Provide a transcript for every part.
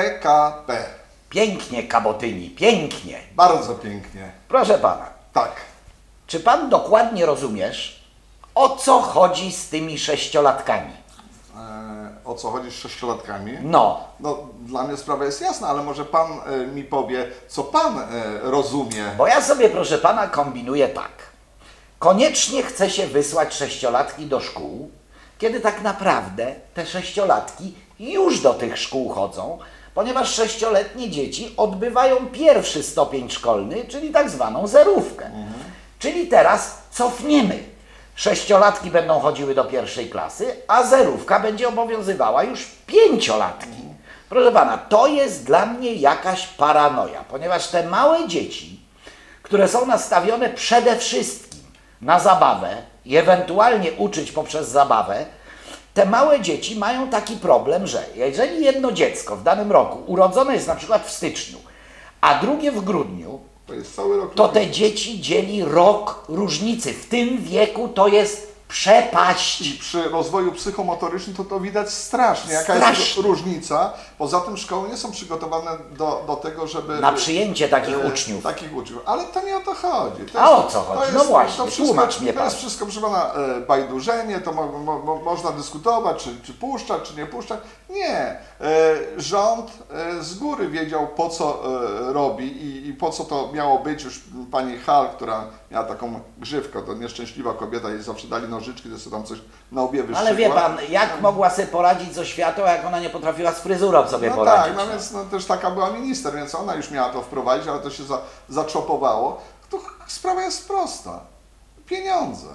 PKP. Pięknie, Kabotyni, pięknie. Bardzo pięknie. Proszę pana, Tak. czy pan dokładnie rozumiesz, o co chodzi z tymi sześciolatkami? E, o co chodzi z sześciolatkami? No, No, dla mnie sprawa jest jasna, ale może pan e, mi powie, co pan e, rozumie. bo ja sobie, proszę pana, kombinuję tak. Koniecznie chce się wysłać sześciolatki do szkół, kiedy tak naprawdę te sześciolatki już do tych szkół chodzą, ponieważ sześcioletnie dzieci odbywają pierwszy stopień szkolny, czyli tak zwaną zerówkę. Czyli teraz cofniemy. Sześciolatki będą chodziły do pierwszej klasy, a zerówka będzie obowiązywała już pięciolatki. Proszę pana, to jest dla mnie jakaś paranoja, ponieważ te małe dzieci, które są nastawione przede wszystkim na zabawę i ewentualnie uczyć poprzez zabawę, te małe dzieci mają taki problem, że jeżeli jedno dziecko w danym roku urodzone jest na przykład w styczniu, a drugie w grudniu, To to te dzieci dzieli rok różnicy. W tym wieku to jest przepaść. I przy rozwoju psychomotorycznym to to widać strasznie, jaka Strasznie. jest różnica. Poza tym szkoły nie są przygotowane do, do tego, żeby... Na przyjęcie takich e, uczniów. Takich uczniów. Ale to nie o to chodzi. To A jest- o co chodzi? jest- No właśnie, to wszystko, tłumacz mnie To jest wszystko, proszę pana, e, bajdurzenie, to mo, mo, mo, można dyskutować, czy, czy puszczać, czy nie puszczać. Nie. E, Rząd e, z góry wiedział, po co e, robi i, i po co to miało być. Już pani Hal, która miała taką grzywkę, to nieszczęśliwa kobieta, jej zawsze dali nożyczki, to sobie tam coś na obie wyszczykła. Ale wie pan, jak mogła sobie poradzić z oświatą, jak ona nie potrafiła z fryzurą sobie No poradzić? tak, no więc no, też taka była minister, więc ona już miała to wprowadzić, ale to się za, zaczopowało. To sprawa jest prosta. Pieniądze.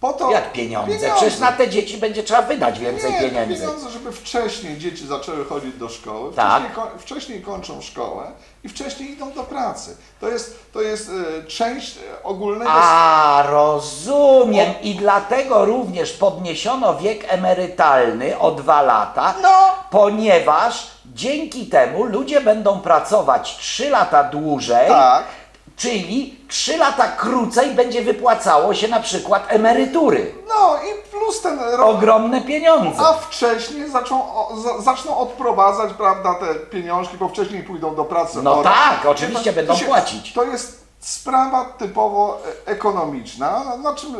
Po to, Jak pieniądze? Przecież na te dzieci będzie trzeba wydać więcej nie, pieniędzy. pieniądze, żeby wcześniej dzieci zaczęły chodzić do szkoły, Tak. wcześniej, wcześniej kończą szkołę i wcześniej idą do pracy. To jest, to jest e, część e, ogólnego... A, rozumiem. I dlatego również podniesiono wiek emerytalny o dwa lata, No. ponieważ dzięki temu ludzie będą pracować trzy lata dłużej, Tak. Czyli trzy lata krócej będzie wypłacało się na przykład emerytury. No i plus ten rok Ogromne pieniądze. A wcześniej zaczą, za, zaczną odprowadzać, prawda, te pieniążki, bo wcześniej pójdą do pracy. No tak, oczywiście to będą się- płacić. To jest sprawa typowo e, ekonomiczna, na, na czym...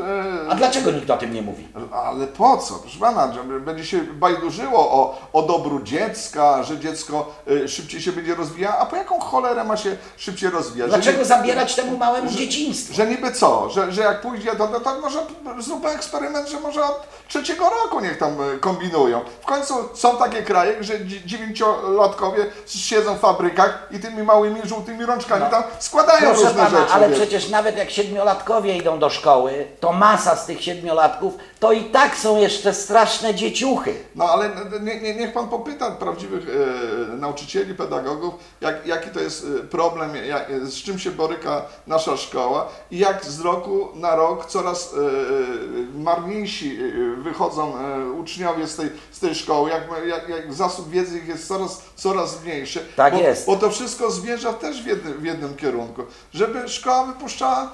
e, A dlaczego nikt o tym nie mówi? Ale po co? Proszę pana, że będzie się bajdurzyło o, o dobru dziecka, że dziecko e, szybciej się będzie rozwijało, a po jaką cholerę ma się szybciej rozwijać? Że Dlaczego nie- zabierać temu małemu dzieciństwo? że niby co? Że, że jak pójdzie, to, to, to może zróbmy eksperyment, że może od trzeciego roku niech tam kombinują. W końcu są takie kraje, że dzi- dziewięciolatkowie siedzą w fabrykach i tymi małymi żółtymi rączkami tam składają No. Proszę różne ale wiesz. przecież nawet jak siedmiolatkowie idą do szkoły, to masa z tych siedmiolatków to i tak są jeszcze straszne dzieciuchy. No ale nie, nie, niech pan popyta prawdziwych e, nauczycieli, pedagogów, jak, jaki to jest e, problem, jak, z czym się boryka nasza szkoła i jak z roku na rok coraz e, marniejsi e, wychodzą e, uczniowie z tej, z tej szkoły, jak, jak, jak zasób wiedzy ich jest coraz, coraz mniejszy. Tak bo, jest. Bo to wszystko zmierza też w jednym, w jednym kierunku, żeby szkoła wypuszczała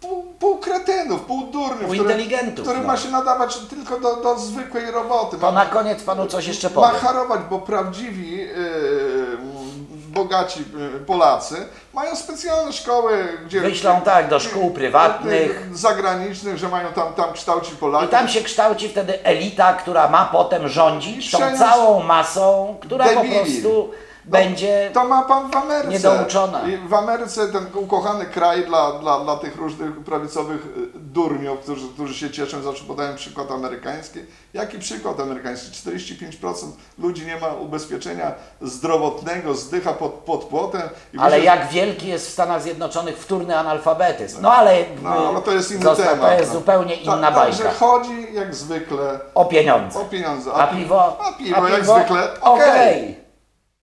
pół, pół kretynów, pół durniów, Pół inteligentów, które no. ma się nadawać tylko do, do zwykłej roboty. To Ma- na koniec panu coś jeszcze powiem. macharować, bo prawdziwi yy, bogaci yy, Polacy mają specjalne szkoły, gdzie Wyślą tak, do szkół prywatnych. yy, zagranicznych, że mają tam, tam kształcić Polaków. I tam się kształci wtedy elita, która ma potem rządzić tą całą masą, która po Debili. prostu No, będzie... To ma pan w Ameryce. niedouczona. I w Ameryce ten ukochany kraj dla, dla, dla tych różnych prawicowych y, durniów, którzy, którzy się cieszą, zawsze podają przykład amerykański. Jaki przykład amerykański? 45% ludzi nie ma ubezpieczenia zdrowotnego, zdycha pod, pod płotem. Ale wyżej- jak wielki jest w Stanach Zjednoczonych wtórny analfabetyzm. No ale, No, ale to jest inny zostaw- temat. To jest no. zupełnie Ta- inna Także bajka. chodzi jak zwykle O pieniądze. o pieniądze. A piwo? A piwo, jak zwykle. Okej. Okej.